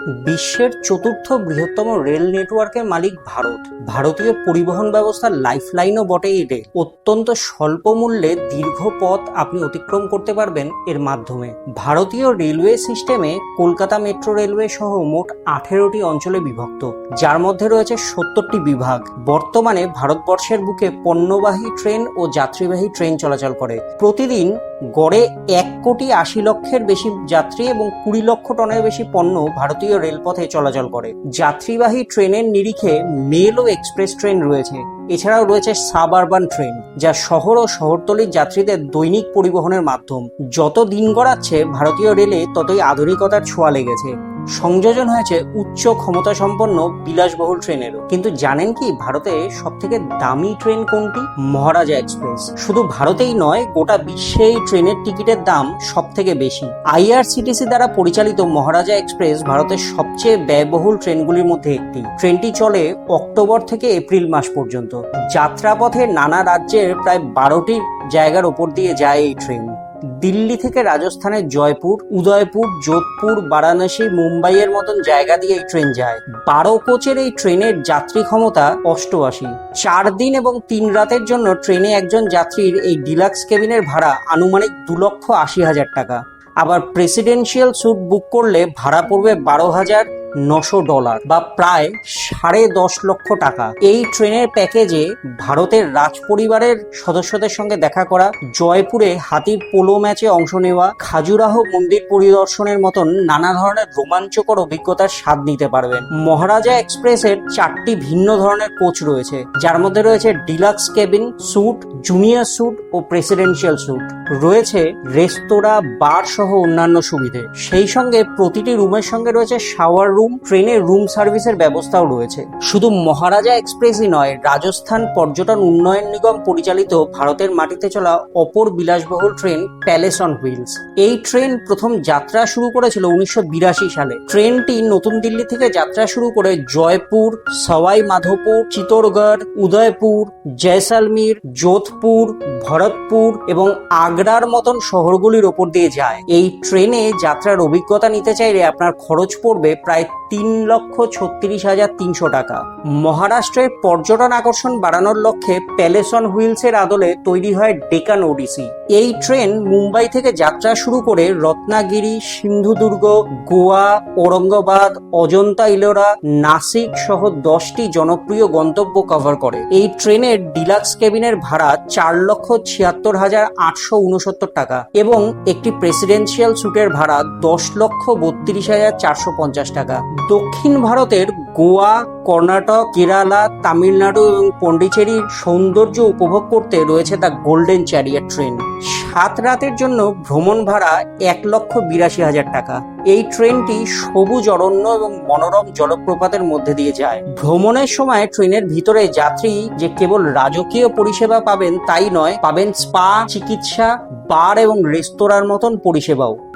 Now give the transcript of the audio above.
বিশ্বের চতুর্থ বৃহত্তম রেল নেটওয়ার্কের মালিক ভারত। ভারতীয় পরিবহন ব্যবস্থার লাইফলাইনও বটে এটে অত্যন্ত স্বল্প মূল্যে দীর্ঘ পথ আপনি অতিক্রম করতে পারবেন এর মাধ্যমে। ভারতীয় রেলওয়ে সিস্টেমে কলকাতা মেট্রো রেলওয়ে সহ মোট আঠেরোটি অঞ্চলে বিভক্ত, যার মধ্যে রয়েছে সত্তরটি বিভাগ। বর্তমানে ভারতবর্ষের বুকে পণ্যবাহী ট্রেন ও যাত্রীবাহী ট্রেন চলাচল করে। প্রতিদিন গড়ে এক কোটি আশি লক্ষের বেশি যাত্রী এবং কুড়ি লক্ষ টনের বেশি পণ্য ভারতীয় রেলপথে চলাচল করে। যাত্রীবাহী ট্রেনের নিরিখে মেল ও এক্সপ্রেস ট্রেন রয়েছে। এছাড়াও রয়েছে সাব আরবান ট্রেন, যা শহর ও শহরতলির যাত্রীদের দৈনিক পরিবহনের মাধ্যম। যত দিন গড়াচ্ছে, ভারতীয় রেলে ততই আধুনিকতার ছোঁয়া লেগেছে। সংযোজন হয়েছে উচ্চ ক্ষমতা সম্পন্ন বিলাসবহুল ট্রেনেরও। কিন্তু জানেন কি, ভারতে সব থেকে দামি ট্রেন কোনটি? মহারাজা এক্সপ্রেস। শুধু ভারতেই নয়, গোটা বিশ্বে এই ট্রেনের টিকিটের দাম সব থেকে বেশি। আইআরসিটিসি দ্বারা পরিচালিত মহারাজা এক্সপ্রেস ভারতের সবচেয়ে ব্যয়বহুল ট্রেনগুলির মধ্যে একটি। ট্রেনটি চলে অক্টোবর থেকে এপ্রিল মাস পর্যন্ত। যাত্রাপথে নানা রাজ্যের প্রায় বারোটি জায়গার ওপর দিয়ে যায় এই ট্রেন দিল্লি থেকে রাজস্থানের জয়পুর, উদয়পুর, যোধপুর, বারাণসী, মুম্বাইয়ের মতন জায়গা দিয়ে এই ট্রেন যায়। বারো কোচের এই ট্রেনের যাত্রী ক্ষমতা অষ্টআশি। চার দিন এবং তিন রাতের জন্য ট্রেনে একজন যাত্রীর এই ডিলাক্স কেবিনের ভাড়া আনুমানিক দু লক্ষ আশি হাজার টাকা। আবার প্রেসিডেন্সিয়াল স্যুট বুক করলে ভাড়া পড়বে বারো হাজার নশো ডলার বা প্রায় সাড়ে দশ লক্ষ টাকা। এই ট্রেনের প্যাকেজে ভারতের রাজ পরিবারের সদস্যদের সঙ্গে দেখা করা, জয়পুরে হাতির পোলো ম্যাচে অংশ নেওয়া, খাজুরাহ মন্দির পরিদর্শনের মতন নানা ধরনের রোমাঞ্চকর অভিজ্ঞতার স্বাদ নিতে পারবেন। মহারাজা এক্সপ্রেসের চারটি ভিন্ন ধরনের কোচ রয়েছে। যার মধ্যে রয়েছে deluxe cabin, suite junior suite ও প্রেসিডেন্সিয়াল স্যুট রয়েছে রেস্তোরাঁ, বার সহ অন্যান্য সুবিধে। সেই সঙ্গে প্রতিটি রুমের সঙ্গে রয়েছে শাওয়ার রুম ট্রেনের রুম সার্ভিসের ব্যবস্থাও রয়েছে। শুধু মহারাজা এক্সপ্রেসই নয়, রাজস্থান পর্যটন উন্নয়ন নিগম পরিচালিত ভারতের মাটিতে চলা অপর বিলাসবহুল ট্রেন প্যালেস অন হুইলস এই ট্রেন প্রথম যাত্রা শুরু করেছিল উনিশশো বিরাশি সালে। ট্রেনটি নতুন দিল্লি থেকে যাত্রা শুরু করে জয়পুর সওয়াই মাধোপুর চিত্তরগড় উদয়পুর, জয়সালমীর যোধপুর, ভরতপুর এবং আগ্রার মতন শহরগুলির ওপর দিয়ে যায়। এই ট্রেনে যাত্রার অভিজ্ঞতা নিতে চাইলে আপনার খরচ পড়বে প্রায় তিন লক্ষ ছত্রিশ হাজার তিনশো টাকা। মহারাষ্ট্রে পর্যটন আকর্ষণ বাড়ানোর লক্ষ্যে প্যালেসন হুইলসের আদলে তৈরি হয় ডেকান ওডিসি। এই ট্রেন মুম্বাই থেকে যাত্রা শুরু করে রত্নাগিরি, সিন্ধুদুর্গ, গোয়া, ঔরঙ্গাবাদ, অজন্তা ইলোরা, নাসিক সহ দশটি জনপ্রিয় গন্তব্য কভার করে। এই ট্রেনের ডিলাক্স কেবিনের ভাড়া চার লক্ষ ছিয়াত্তর হাজার আটশো উনসত্তর টাকা এবং একটি প্রেসিডেন্সিয়াল স্যুটের ভাড়া দশ লক্ষ বত্রিশ হাজার চারশো পঞ্চাশ টাকা। দক্ষিণ ভারতের গোয়া, কর্ণাটক, কেরালা, তামিলনাড়ু এবং পন্ডিচেরির সৌন্দর্য উপভোগ করতে রয়েছে দ্য গোল্ডেন চ্যারিয়ার ট্রেন। সাত রাতের জন্য ভ্রমণ ভাড়া এক লক্ষ বিরাশি হাজার টাকা। এই ট্রেনটি সবুজ, অরণ্য এবং মনোরম জলপ্রপাতের মধ্যে দিয়ে যায়। ভ্রমণের সময় ট্রেনের ভিতরে যাত্রী যে কেবল রাজকীয় পরিষেবা পাবেন তাই নয়, পাবেন স্পা, চিকিৎসা, বার এবং রেস্তোরাঁর মতন পরিষেবাও।